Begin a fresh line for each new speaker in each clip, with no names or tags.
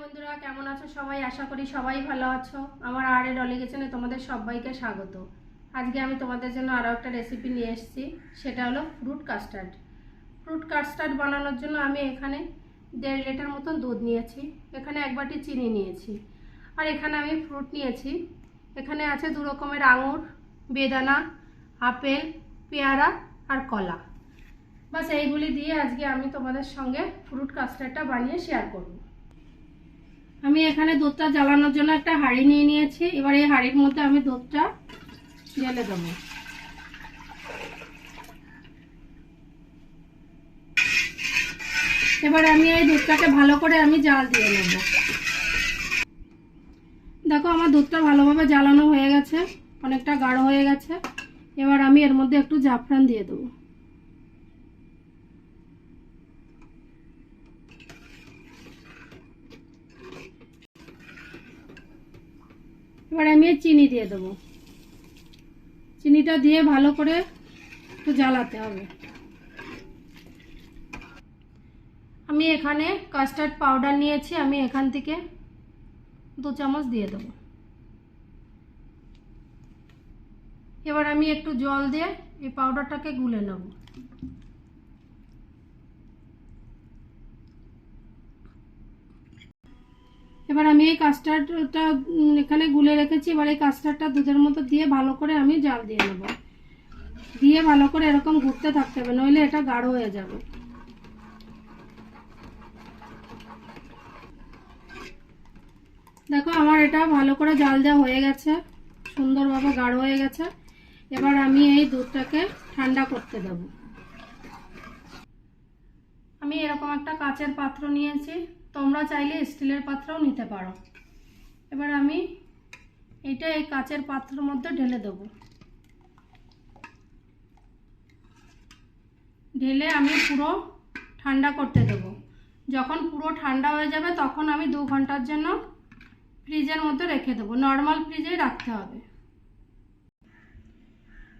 বন্ধুরা, কেমন আছো সবাই? আশা করি সবাই ভালো আছো। আমার আর এ ডলি কিচেনে তোমাদের সবাইকে স্বাগত। আজকে আমি তোমাদের জন্য আরও একটা রেসিপি নিয়ে এসেছি। সেটা হলো ফ্রুট কাস্টার্ড ফ্রুট কাস্টার্ড বানানোর জন্য আমি এখানে দেড় লিটার মতন দুধ নিয়েছি। এখানে এক বাটি চিনি নিয়েছি। আর এখানে আমি ফ্রুট নিয়েছি। এখানে আছে দু রকমের আঙুর, বেদানা, আপেল, পেয়ারা আর কলা। বাস এইগুলি দিয়ে আজকে আমি তোমাদের সঙ্গে ফ্রুট কাস্টার্ডটা বানিয়ে শেয়ার করব। আমি এখানে দুধটা জ্বালানোর জন্য একটা হাঁড়ি নিয়ে নিয়েছি। এবার এই হাঁড়ির মধ্যে আমি দুধটা ঢেলে দেবো। এবার আমি এই দুধটাকে ভালো করে আমি জাল দিয়ে নেব। দেখো, আমার দুধটা ভালোভাবে জ্বালানো হয়ে গেছে, অনেকটা গাঢ় হয়ে গেছে। এবার আমি এর মধ্যে একটু জাফরান দিয়ে দেবো। এবার আমি চিনি দিয়ে দেবো। চিনিটা দিয়ে ভালো করে একটু জ্বালাতে হবে। আমি এখানে কাস্টার্ড পাউডার নিয়েছি, আমি এখান থেকে দু চামচ দিয়ে দেবো। এবার আমি একটু জল দিয়ে এই পাউডারটাকে গুলে নেব। এবার আমি এই কাস্টার্ডটা এখানে গুলে রেখেছি। এবার এই কাস্টার্ডটা দুধের মতো দিয়ে ভালো করে আমি জাল দিয়ে নেব। দিয়ে ভালো করে এরকম ঘুরতে থাকতে হবে, নইলে এটা গাঢ় হয়ে যাবে। দেখো, আমার এটা ভালো করে জাল দেওয়া হয়ে গেছে। সুন্দরভাবে গাঢ় হয়ে গেছে। এবার আমি এই দুধটাকে ঠান্ডা করতে দেব। আমি এরকম একটা কাচের পাত্র নিয়েছি, তোমরা চাইলে স্টিলের পাত্রও নিতে পারো। এবার আমি এটা এই কাচের পাত্রের মধ্যে ঢেলে দেব। ঢেলে আমি পুরো ঠান্ডা করতে দেব। যখন পুরো ঠান্ডা হয়ে যাবে, তখন আমি দু ঘণ্টার জন্য ফ্রিজের মধ্যে রেখে দেবো। নর্মাল ফ্রিজেই রাখতে হবে।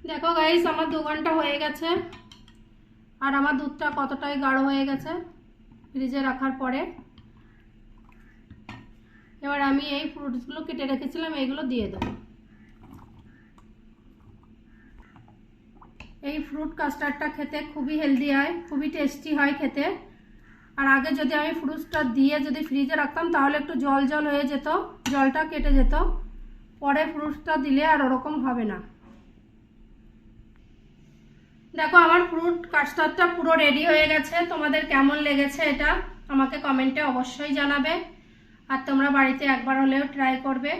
দেখো গাইস আমার দু ঘণ্টা হয়ে গেছে। আর আমার দুধটা কতটাই গাঢ় হয়ে গেছে ফ্রিজে রাখার পরে। এবার আমি এই ফ্রুটসগুলো কেটে রেখেছিলাম, এইগুলো দিয়ে দেবো। এই ফ্রুট কাস্টার্ডটা খেতে খুবই হেলদি হয়, খুবই টেস্টি হয় খেতে। আর আগে যদি আমি ফ্রুটসটা দিয়ে যদি ফ্রিজে রাখতাম, তাহলে একটু জল জল হয়ে যেত, জলটা কেটে যেত। পরে ফ্রুটসটা দিলে আর ওরকম হবে না। দেখো, আমার ফ্রুট কাস্টার্ডটা পুরো রেডি হয়ে গেছে। তোমাদের কেমন লেগেছে এটা আমাকে কমেন্টে অবশ্যই জানাবে। আর তোমরা বাড়িতে একবার হলেও ট্রাই করবে।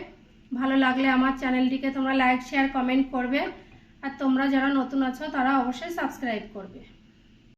ভালো লাগলে আমার চ্যানেলটিকে তোমরা লাইক শেয়ার কমেন্ট করবে। আর তোমরা যারা নতুন আছো, তারা অবশ্যই সাবস্ক্রাইব করবে।